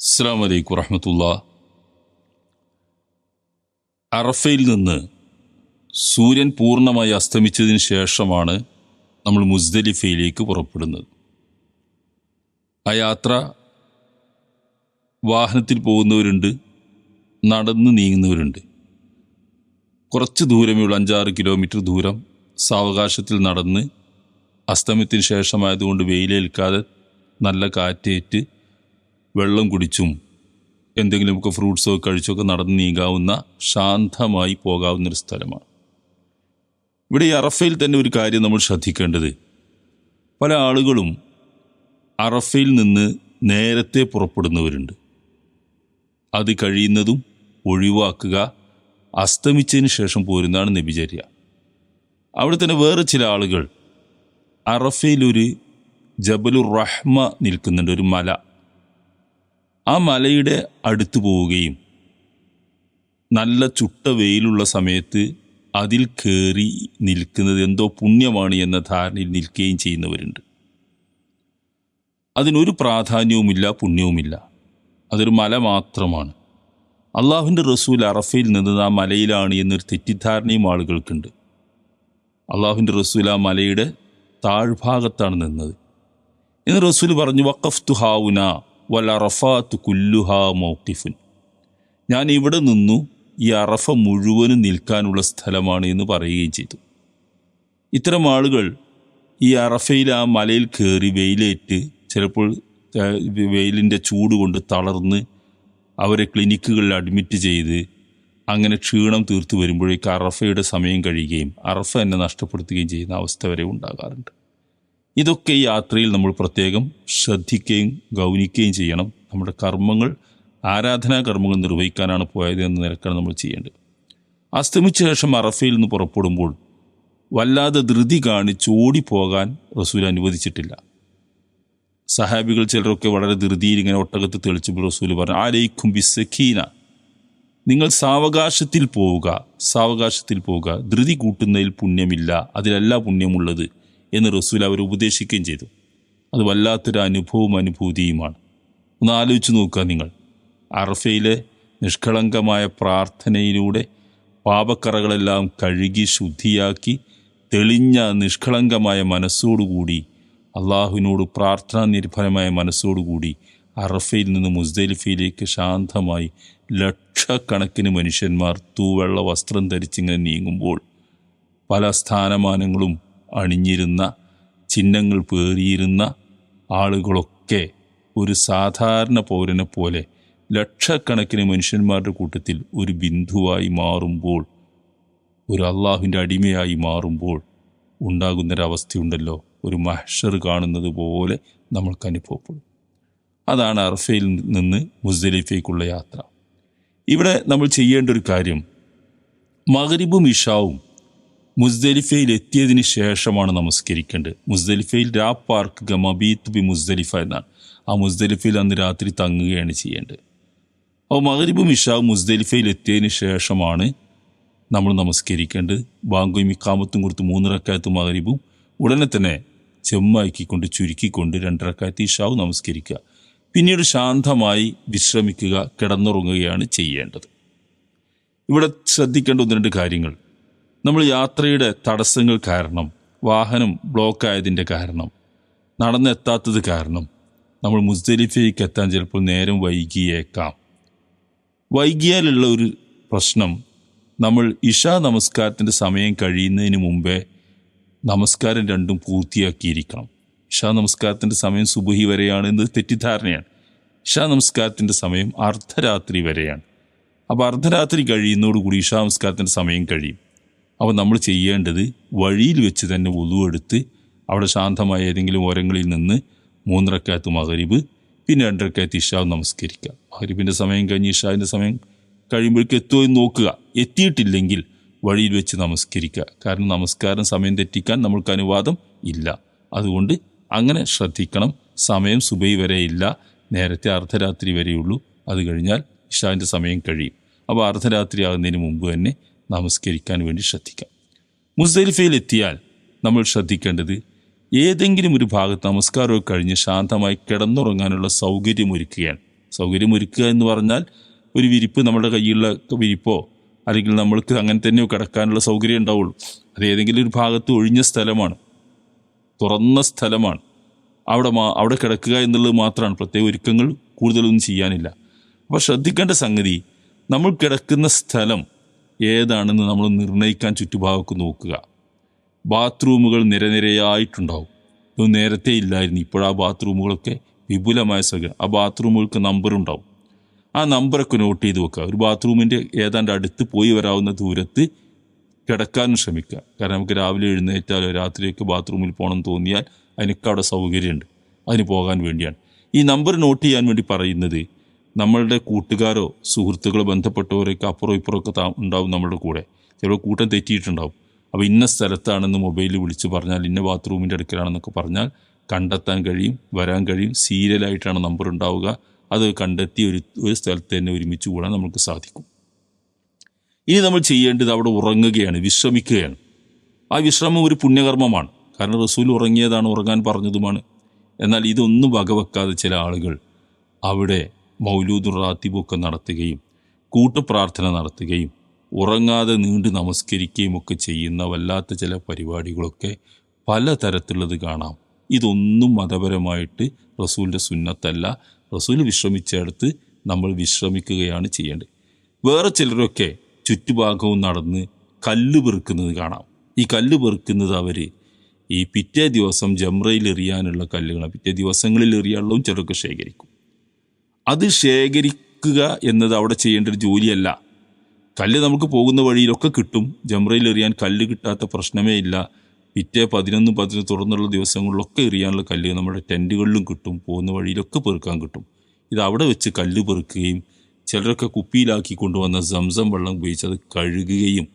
അസ്സാം വലൈക്കും വറഹമത്തുള്ള. അറഫയിൽ നിന്ന് സൂര്യൻ പൂർണമായി അസ്തമിച്ചതിന് ശേഷമാണ് നമ്മൾ മുസ്ദലിഫയിലേക്ക് പുറപ്പെടുന്നത്. ആ യാത്ര വാഹനത്തിൽ പോകുന്നവരുണ്ട് നടന്ന് നീങ്ങുന്നവരുണ്ട്. കുറച്ച് ദൂരമേ ഉള്ളൂ അഞ്ചാറ് കിലോമീറ്റർ ദൂരം സാവകാശത്തിൽ നടന്ന് അസ്തമയത്തിന് ശേഷമായതുകൊണ്ട് വെയിലേൽക്കാതെ നല്ല കാറ്റേറ്റ് വെള്ളം കുടിച്ചും എന്തെങ്കിലുമൊക്കെ ഫ്രൂട്ട്സോ കഴിച്ചൊക്കെ നടന്ന് നീങ്ങാവുന്ന ശാന്തമായി പോകാവുന്നൊരു സ്ഥലമാണ്. ഇവിടെ ഈ അറഫയിൽ തന്നെ ഒരു കാര്യം നമ്മൾ ശ്രദ്ധിക്കേണ്ടത്. പല ആളുകളും അറഫയിൽ നിന്ന് നേരത്തെ പുറപ്പെടുന്നവരുണ്ട്. അത് കഴിയുന്നതും ഒഴിവാക്കുക അസ്തമിച്ചതിന് ശേഷം പോരുന്നതാണ് നബിചര്യ. അവിടെ തന്നെ വേറെ ചില ആളുകൾ അറഫയിലൊരു ജബലുർ റഹ്മ നിൽക്കുന്നുണ്ട് ഒരു മല. ആ മലയുടെ അടുത്ത് പോവുകയും നല്ല ചുട്ട വെയിലുള്ള സമയത്ത് അതിൽ കയറി നിൽക്കുന്നത് എന്തോ പുണ്യമാണ് എന്ന ധാരണയിൽ നിൽക്കുകയും ചെയ്യുന്നവരുണ്ട്. അതിനൊരു പ്രാധാന്യവുമില്ല പുണ്യവുമില്ല. അതൊരു മല മാത്രമാണ്. അള്ളാഹുവിന്റെ റസൂൽ അറഫയിൽ നിന്നത് ആ മലയിലാണ് എന്നൊരു തെറ്റിദ്ധാരണയും ആളുകൾക്കുണ്ട്. അള്ളാഹുവിന്റെ റസൂൽ ആ മലയുടെ താഴ്ഭാഗത്താണ് നിന്നത്. എന്ന് റസൂൽ പറഞ്ഞു വക്കഫ് ഹാവുന. വൽ അറഫാത്ത് കുല്ലുഹാ മൗക്കിഫുൻ ഞാൻ ഇവിടെ നിന്നു ഈ അറഫ മുഴുവനും നിൽക്കാനുള്ള സ്ഥലമാണ് എന്ന് പറയുകയും ചെയ്തു. ഇത്തരം ആളുകൾ ഈ അറഫയിൽ ആ മലയിൽ കയറി വെയിലേറ്റ് ചിലപ്പോൾ വെയിലിന്റെ ചൂട് കൊണ്ട് തളർന്ന് അവരെ ക്ലിനിക്കുകളിൽ അഡ്മിറ്റ് ചെയ്ത് അങ്ങനെ ക്ഷീണം തീർത്തു വരുമ്പോഴേക്ക് അറഫയുടെ സമയം കഴിയുകയും അറഫ എന്നെ നഷ്ടപ്പെടുത്തുകയും ചെയ്യുന്ന അവസ്ഥ വരെ ഉണ്ടാകാറുണ്ട്. ഇതൊക്കെ യാത്രയിൽ നമ്മൾ പ്രത്യേകം ശ്രദ്ധിക്കുകയും ഗൗനിക്കുകയും ചെയ്യണം. നമ്മുടെ കർമ്മങ്ങൾ ആരാധനാ കർമ്മങ്ങൾ നിർവഹിക്കാനാണ് പോയത് എന്ന നിലക്കാണ് നമ്മൾ ചെയ്യേണ്ടത്. അസ്തമിച്ച ശേഷം അറഫയിൽ നിന്ന് പുറപ്പെടുമ്പോൾ വല്ലാതെ ധൃതി കാണിച്ച് ഓടിപ്പോകാൻ റസൂൽ അനുവദിച്ചിട്ടില്ല. സഹാബികൾ ചിലരൊക്കെ വളരെ ധൃതിയിൽ ഇങ്ങനെ ഒട്ടകത്ത് തെളിച്ചപ്പോൾ റസൂൽ പറഞ്ഞു ആലയിക്കും ബിസഖീന നിങ്ങൾ സാവകാശത്തിൽ പോവുക സാവകാശത്തിൽ പോവുക. ധൃതി കൂട്ടുന്നതിൽ പുണ്യമില്ല. അതിലല്ല പുണ്യമുള്ളത്. എന്ന് റസൂൽ അവർ ഉപദേശിക്കുകയും ചെയ്തു. അത് വല്ലാത്തൊരു അനുഭവവും അനുഭൂതിയുമാണ്. ഒന്ന് ആലോചിച്ച് നോക്കുക നിങ്ങൾ. അറഫയിലെ നിഷ്കളങ്കമായ പ്രാർത്ഥനയിലൂടെ പാപക്കറകളെല്ലാം കഴുകി ശുദ്ധിയാക്കി തെളിഞ്ഞ നിഷ്കളങ്കമായ മനസ്സോടുകൂടി അള്ളാഹുവിനോട് പ്രാർത്ഥനാ നിർഭരമായ മനസ്സോടുകൂടി അറഫയിൽ നിന്ന് മുസ്ദലിഫയിലേക്ക് ശാന്തമായി ലക്ഷക്കണക്കിന് മനുഷ്യന്മാർ തൂവെള്ള വസ്ത്രം ധരിച്ചിങ്ങനെ നീങ്ങുമ്പോൾ പല സ്ഥാനമാനങ്ങളും അണിഞ്ഞിരുന്ന ചിഹ്നങ്ങൾ പേറിയിരുന്ന ആളുകളൊക്കെ ഒരു സാധാരണ പൗരനെ പോലെ ലക്ഷക്കണക്കിന് മനുഷ്യന്മാരുടെ കൂട്ടത്തിൽ ഒരു ബിന്ദുവായി മാറുമ്പോൾ ഒരു അള്ളാഹുവിന്റെ അടിമയായി മാറുമ്പോൾ ഉണ്ടാകുന്നൊരവസ്ഥയുണ്ടല്ലോ. ഒരു മഹഷർ കാണുന്നത് പോലെ നമ്മൾക്ക് അനുഭവപ്പെടും. അതാണ് അർഫയിൽ നിന്ന് മുസ്ദലിഫയ്ക്കുള്ള യാത്ര. ഇവിടെ നമ്മൾ ചെയ്യേണ്ട ഒരു കാര്യം മകരിബും ഇഷാവും മുസ്ദലിഫയിൽ എത്തിയതിന് ശേഷമാണ് നമസ്കരിക്കേണ്ടത്. മുസ്ദലിഫയിൽ രാ പാർക്ക് മബീത്ത് ബി മുസ്ദലിഫ എന്നാണ്. ആ മുസ്ദലിഫയിൽ അന്ന് രാത്രി തങ്ങുകയാണ് ചെയ്യേണ്ടത്. അപ്പോൾ മഹരിബ് ഇഷാവും മുസ്ദലിഫയിൽ എത്തിയതിന് ശേഷമാണ് നമ്മൾ നമസ്കരിക്കേണ്ടത്. ബാങ്കും ഇക്കാമത്തും കൊടുത്ത് മൂന്നിറക്കായത്തും മകരിബും ഉടനെ തന്നെ ചെമ്മാക്കിക്കൊണ്ട് ചുരുക്കിക്കൊണ്ട് രണ്ടിറക്കായത്ത് ഇഷാവ് നമസ്കരിക്കുക. പിന്നീട് ശാന്തമായി വിശ്രമിക്കുക കിടന്നുറങ്ങുകയാണ് ചെയ്യേണ്ടത്. ഇവിടെ ശ്രദ്ധിക്കേണ്ട ഒന്ന് രണ്ട് കാര്യങ്ങൾ. നമ്മൾ യാത്രയുടെ തടസ്സങ്ങൾ കാരണം വാഹനം ബ്ലോക്ക് ആയതിന്റെ കാരണം നടന്നെത്താത്തത് കാരണം നമ്മൾ മുസ്ദലിഫയ്ക്ക് എത്താൻ ചിലപ്പോൾ നേരം വൈകിയേക്കാം. വൈകിയാലുള്ള ഒരു പ്രശ്നം നമ്മൾ ഇഷാ നമസ്കാരത്തിന്റെ സമയം കഴിയുന്നതിന് മുമ്പേ നമസ്കാരം രണ്ടും പൂർത്തിയാക്കിയിരിക്കണം. ഇഷാ നമസ്കാരത്തിന്റെ സമയം സുബഹി വരെയാണ് എന്നത് തെറ്റിദ്ധാരണയാണ്. ഇഷാ നമസ്കാരത്തിന്റെ സമയം അർദ്ധരാത്രി വരെയാണ്. അപ്പോൾ അർദ്ധരാത്രി കഴിയുന്നതോടുകൂടി ഇഷാ നമസ്കാരത്തിന്റെ സമയം കഴിയും. അപ്പോൾ നമ്മൾ ചെയ്യേണ്ടത് വഴിയിൽ വെച്ച് തന്നെ ഉതുവെടുത്ത് അവിടെ ശാന്തമായ ഏതെങ്കിലും ഓരങ്ങളിൽ നിന്ന് മൂന്നരക്കാത്ത് മകരീബ് പിന്നെ രണ്ടരക്കാത്ത് ഇഷാവ് നമസ്കരിക്കുക. മകരീബിന്റെ സമയം കഴിഞ്ഞ് ഇഷാവിന്റെ സമയം കഴിയുമ്പോഴേക്ക് എത്തുമോ എന്ന് നോക്കുക. എത്തിയിട്ടില്ലെങ്കിൽ വഴിയിൽ വെച്ച് നമസ്കരിക്കുക. കാരണം നമസ്കാരം സമയം തെറ്റിക്കാൻ നമ്മൾക്ക് അനുവാദം ഇല്ല. അതുകൊണ്ട് അങ്ങനെ ശ്രദ്ധിക്കണം. സമയം സുബൈ വരെ ഇല്ല. നേരത്തെ അർദ്ധരാത്രി വരെയുള്ളൂ. അത് കഴിഞ്ഞാൽ ഇഷാവിന്റെ സമയം കഴിയും. അപ്പോൾ അർദ്ധരാത്രി ആകുന്നതിന് മുമ്പ് തന്നെ നമസ്കരിക്കാൻ വേണ്ടി ശ്രദ്ധിക്കാം. മുസ്ദലിഫയിലെത്തിയാൽ നമ്മൾ ശ്രദ്ധിക്കേണ്ടത് ഏതെങ്കിലും ഒരു ഭാഗത്ത് നമസ്കാരമൊക്കെ കഴിഞ്ഞ് ശാന്തമായി കിടന്നുറങ്ങാനുള്ള സൗകര്യം ഒരുക്കുകയാണ് സൗകര്യം ഒരുക്കുക എന്ന് പറഞ്ഞാൽ ഒരു വിരിപ്പ് നമ്മുടെ കയ്യിലുള്ള വിരിപ്പോ അല്ലെങ്കിൽ നമ്മൾക്ക് അങ്ങനെ തന്നെ കിടക്കാനുള്ള സൗകര്യം ഉണ്ടാവുള്ളൂ. അത് ഏതെങ്കിലും ഒരു ഭാഗത്ത് ഒഴിഞ്ഞ സ്ഥലമാണ് തുറന്ന സ്ഥലമാണ്. അവിടെ മാ അവിടെ കിടക്കുക എന്നുള്ളത് മാത്രമാണ്. പ്രത്യേക ഒരുക്കങ്ങൾ കൂടുതലൊന്നും ചെയ്യാനില്ല. അപ്പോൾ ശ്രദ്ധിക്കേണ്ട സംഗതി നമ്മൾ കിടക്കുന്ന സ്ഥലം ഏതാണെന്ന് നമ്മൾ നിർണയിക്കാൻ ചുറ്റുഭാഗത്ത് നോക്കുക. ബാത്റൂമുകൾ നിരനിരയായിട്ടുണ്ടാവും. ഇത് നേരത്തെ ഇല്ലായിരുന്നു. ഇപ്പോഴാ ബാത്റൂമുകളൊക്കെ വിപുലമായ സൗകര്യം. ആ ബാത്റൂമുകൾക്ക് നമ്പർ ഉണ്ടാവും. ആ നമ്പറൊക്കെ നോട്ട് ചെയ്ത് വെക്കുക. ഒരു ബാത്റൂമിന്റെ ഏതാണ്ട് അടുത്ത് പോയി വരാവുന്ന ദൂരത്ത് കിടക്കാനും ശ്രമിക്കുക. കാരണം നമുക്ക് രാവിലെ എഴുന്നേറ്റാലോ രാത്രിയൊക്കെ ബാത്റൂമിൽ പോകണം തോന്നിയാൽ അതിനൊക്കെ അവിടെ സൗകര്യമുണ്ട്. അതിന് പോകാൻ വേണ്ടിയാണ്. ഈ നമ്പർ നോട്ട് ചെയ്യാൻ വേണ്ടി പറയുന്നത് നമ്മളുടെ കൂട്ടുകാരോ സുഹൃത്തുക്കളോ ബന്ധപ്പെട്ടവരൊക്കെ അപ്പുറം ഇപ്പുറമൊക്കെ താ ഉണ്ടാവും നമ്മളുടെ കൂടെ. ചിലപ്പോൾ കൂട്ടം തെറ്റിയിട്ടുണ്ടാവും. അപ്പോൾ ഇന്ന സ്ഥലത്താണെന്ന് മൊബൈലിൽ വിളിച്ച് പറഞ്ഞാൽ ഇന്ന ബാത്റൂമിന്റെ അടുക്കലാണെന്നൊക്കെ പറഞ്ഞാൽ കണ്ടെത്താൻ കഴിയും വരാൻ കഴിയും. സീരിയലായിട്ടാണ് നമ്പർ ഉണ്ടാവുക. അത് കണ്ടെത്തി ഒരു ഒരു സ്ഥലത്ത് തന്നെ ഒരുമിച്ച് കൂടാൻ നമുക്ക് സാധിക്കും. ഇനി നമ്മൾ ചെയ്യേണ്ടത് അവിടെ ഉറങ്ങുകയാണ് വിശ്രമിക്കുകയാണ്. ആ വിശ്രമം ഒരു പുണ്യകർമ്മമാണ്. കാരണം റസൂൽ ഉറങ്ങിയതാണ് ഉറങ്ങാൻ പറഞ്ഞതുമാണ്. എന്നാൽ ഇതൊന്നും വകവെക്കാതെ ചില ആളുകൾ അവിടെ മൗലൂദുർ റാത്തിബൊക്കെ നടത്തുകയും കൂട്ടുപ്രാർത്ഥന നടത്തുകയും ഉറങ്ങാതെ നീണ്ടു നമസ്കരിക്കുകയും ഒക്കെ ചെയ്യുന്ന വല്ലാത്ത ചില പരിപാടികളൊക്കെ പല പലതരത്തിലുള്ളത് കാണാം. ഇതൊന്നും മതപരമായിട്ട് റസൂലിന്റെ സുന്നത്തല്ല. റസൂൽ വിശ്രമിച്ചെടുത്ത് നമ്മൾ വിശ്രമിക്കുകയാണ് ചെയ്യേണ്ടത്. വേറെ ചിലരൊക്കെ ചുറ്റുഭാഗവും നടന്ന് കല്ല് പെറുക്കുന്നത് കാണാം. ഈ കല്ല് പെറുക്കുന്നത് അവർ ഈ പിറ്റേ ദിവസം ജംറയിൽ എറിയാനുള്ള കല്ലുകളാണ്. പിറ്റേ ദിവസങ്ങളിൽ എറിയാനുള്ളതും ചിലരൊക്കെ ശേഖരിക്കും. അത് ശേഖരിക്കുക എന്നത് അവിടെ ചെയ്യേണ്ട ഒരു ജോലിയല്ല. കല്ല് നമുക്ക് പോകുന്ന വഴിയിലൊക്കെ കിട്ടും. ജംറയിൽ എറിയാൻ കല്ല് കിട്ടാത്ത പ്രശ്നമേ ഇല്ല. പിറ്റേ പതിനൊന്നും പതിനൊന്ന് തുറന്നുള്ള ദിവസങ്ങളിലൊക്കെ എറിയാനുള്ള കല്ല് നമ്മുടെ ടെന്റുകളിലും കിട്ടും. പോകുന്ന വഴിയിലൊക്കെ പെറുക്കാൻ കിട്ടും. ഇത് അവിടെ വെച്ച് കല്ല് പെറുക്കുകയും ചിലരൊക്കെ കുപ്പിയിലാക്കി കൊണ്ടുവന്ന സംസം വെള്ളം ഉപയോഗിച്ച് അത് കഴുകുകയും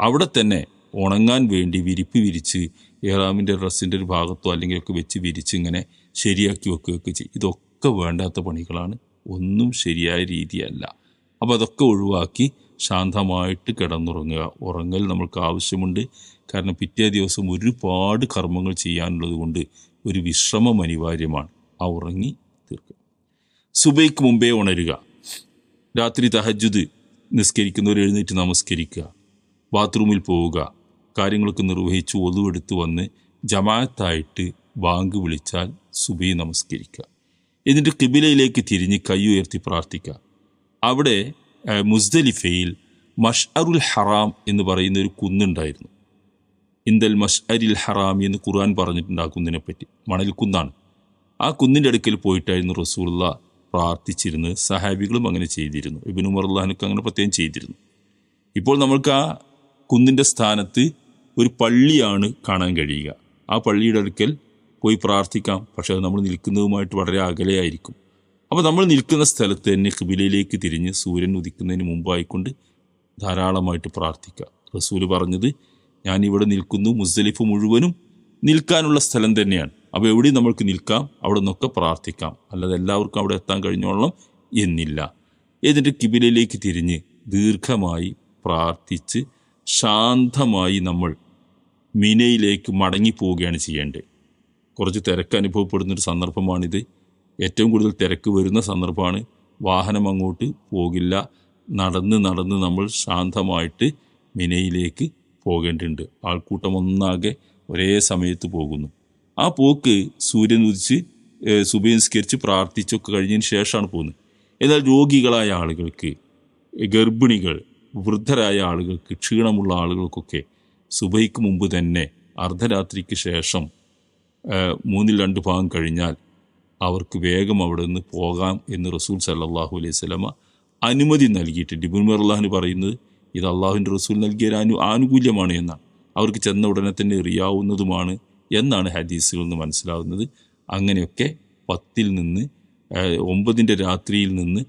അവിടെ തന്നെ ഉണങ്ങാൻ വേണ്ടി വിരിപ്പ് വിരിച്ച് ഏറാമിന്റെ ഡ്രസ്സിന്റെ ഒരു ഭാഗത്തോ അല്ലെങ്കിൽ ഒക്കെ വെച്ച് വിരിച്ച് ഇങ്ങനെ ശരിയാക്കി വെക്കുകയൊക്കെ ചെയ്യും. ഇതൊക്കെ വേണ്ടാത്ത പണികളാണ് ഒന്നും ശരിയായ രീതിയല്ല. അപ്പോൾ അതൊക്കെ ഒഴിവാക്കി ശാന്തമായിട്ട് കിടന്നുറങ്ങുക. ഉറങ്ങൽ നമ്മൾക്ക് ആവശ്യമുണ്ട്. കാരണം പിറ്റേ ദിവസം ഒരുപാട് കർമ്മങ്ങൾ ചെയ്യാനുള്ളത് കൊണ്ട് ഒരു വിശ്രമം അനിവാര്യമാണ്. ആ ഉറങ്ങി തീർക്കുക. സുബൈക്ക് മുമ്പേ ഉണരുക. രാത്രി തഹജുദ് നിസ്കരിക്കുന്നവർ എഴുന്നേറ്റ് നമസ്കരിക്കുക. ബാത്റൂമിൽ പോവുക. കാര്യങ്ങളൊക്കെ നിർവഹിച്ച് ഒതുവെടുത്ത് വന്ന് ജമാഅത്തായിട്ട് ബാങ്ക് വിളിച്ചാൽ സുബൈ നമസ്കരിക്കുക. എന്നിട്ട് കിബിലയിലേക്ക് തിരിഞ്ഞ് കൈ ഉയർത്തി പ്രാർത്ഥിക്കുക. അവിടെ മുസ്ദലിഫയിൽ മഷ്അറുൽ ഹറാം എന്ന് പറയുന്ന ഒരു കുന്നുണ്ടായിരുന്നു. ഇന്ദൽ മഷ്അരിൽ ഹറാം എന്ന് ഖുർആൻ പറഞ്ഞിട്ടുണ്ട് ആ കുന്നിനെ പറ്റി മണൽ കുന്നാണ്. ആ കുന്നിന്റെ അടുക്കൽ പോയിട്ടായിരുന്നു റസൂള്ള പ്രാർത്ഥിച്ചിരുന്നത്. സഹാബികളും അങ്ങനെ ചെയ്തിരുന്നു. ഇബിൻ ഉമർ അള്ളഹാനൊക്കെ അങ്ങനെ പ്രത്യേകം ചെയ്തിരുന്നു. ഇപ്പോൾ നമ്മൾക്ക് ആ കുന്നിന്റെ സ്ഥാനത്ത് ഒരു പള്ളിയാണ് കാണാൻ കഴിയുക. ആ പള്ളിയുടെ അടുക്കൽ പോയി പ്രാർത്ഥിക്കാം. പക്ഷേ അത് നമ്മൾ നിൽക്കുന്നതുമായിട്ട് വളരെ അകലെയായിരിക്കും. അപ്പോൾ നമ്മൾ നിൽക്കുന്ന സ്ഥലത്ത് തന്നെ കിബിലയിലേക്ക് തിരിഞ്ഞ് സൂര്യൻ ഉദിക്കുന്നതിന് മുമ്പായിക്കൊണ്ട് ധാരാളമായിട്ട് പ്രാർത്ഥിക്കുക. റസൂൽ പറഞ്ഞത് ഞാൻ ഇവിടെ നിൽക്കുന്നു മുസ്ദലിഫ് മുഴുവനും നിൽക്കാനുള്ള സ്ഥലം തന്നെയാണ്. അപ്പോൾ എവിടെയും നമ്മൾക്ക് നിൽക്കാം അവിടെ നിന്നൊക്കെ പ്രാർത്ഥിക്കാം. അല്ലാതെ എല്ലാവർക്കും അവിടെ എത്താൻ കഴിഞ്ഞോളണം എന്നില്ല. എന്നിട്ട് കിബിലയിലേക്ക് തിരിഞ്ഞ് ദീർഘമായി പ്രാർത്ഥിച്ച് ശാന്തമായി നമ്മൾ മിനയിലേക്ക് മടങ്ങിപ്പോവുകയാണ് ചെയ്യേണ്ടത്. കുറച്ച് തിരക്ക് അനുഭവപ്പെടുന്നൊരു സന്ദർഭമാണിത്. ഏറ്റവും കൂടുതൽ തിരക്ക് വരുന്ന സന്ദർഭമാണ് വാഹനം അങ്ങോട്ട് പോകില്ല. നടന്ന് നടന്ന് നമ്മൾ ശാന്തമായിട്ട് മിനയിലേക്ക് പോകേണ്ടതുണ്ട് ആൾക്കൂട്ടം ഒന്നാകെ ഒരേ സമയത്ത് പോകുന്നു. ആ പോക്ക് സൂര്യൻ ഉദിച്ച് നിസ്കരിച്ച് പ്രാർത്ഥിച്ചൊക്കെ കഴിഞ്ഞതിന് ശേഷമാണ് പോകുന്നത്. എന്നാൽ രോഗികളായ ആളുകൾക്ക് ഗർഭിണികൾ വൃദ്ധരായ ആളുകൾക്ക് ക്ഷീണമുള്ള ആളുകൾക്കൊക്കെ സുബൈക്ക് മുമ്പ് തന്നെ അർദ്ധരാത്രിക്ക് ശേഷം മൂന്നിൽ രണ്ട് ഭാഗം കഴിഞ്ഞാൽ അവർക്ക് വേഗം അവിടെ നിന്ന് പോകാം എന്ന് റസൂൽ സല്ലാഹു അലൈഹി സ്വലമ അനുമതി നൽകിയിട്ടുണ്ട്. ഇബുൻമർ അള്ളാഹിന് പറയുന്നത് ഇത് അള്ളാഹുവിന്റെ റസൂൽ നൽകിയ അനു ആനുകൂല്യമാണ് എന്നാണ്. അവർക്ക് ചെന്ന ഉടനെ തന്നെ എറിയാവുന്നതുമാണ് എന്നാണ് ഹദീസുകളിൽ നിന്ന് മനസ്സിലാവുന്നത്. അങ്ങനെയൊക്കെ പത്തിൽ നിന്ന് ഒമ്പതിന്റെ രാത്രിയിൽ നിന്ന്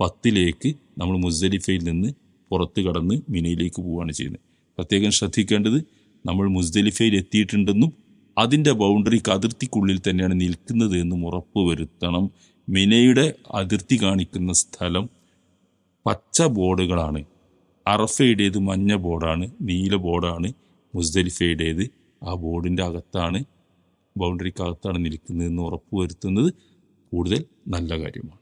പത്തിലേക്ക് നമ്മൾ മുസ്ദലിഫയിൽ നിന്ന് പുറത്ത് കടന്ന് മിനയിലേക്ക് പോവുകയാണ് ചെയ്യുന്നത്. പ്രത്യേകം ശ്രദ്ധിക്കേണ്ടത് നമ്മൾ മുസ്ദലിഫയിൽ എത്തിയിട്ടുണ്ടെന്നും അതിന്റെ ബൗണ്ടറിക്ക് അതിർത്തിക്കുള്ളിൽ തന്നെയാണ് നിൽക്കുന്നത് എന്നും ഉറപ്പ് വരുത്തണം മിനയുടെ അതിർത്തി കാണിക്കുന്ന സ്ഥലം പച്ച ബോർഡുകളാണ്. അറഫയുടേത് മഞ്ഞ ബോർഡാണ് നീല ബോർഡാണ് മുസ്ദലിഫയുടേത് ആ ബോർഡിന്റെ അകത്താണ് ബൗണ്ടറിക്കകത്താണ് നിൽക്കുന്നതെന്ന് ഉറപ്പ് വരുത്തുന്നത് കൂടുതൽ നല്ല കാര്യമാണ്.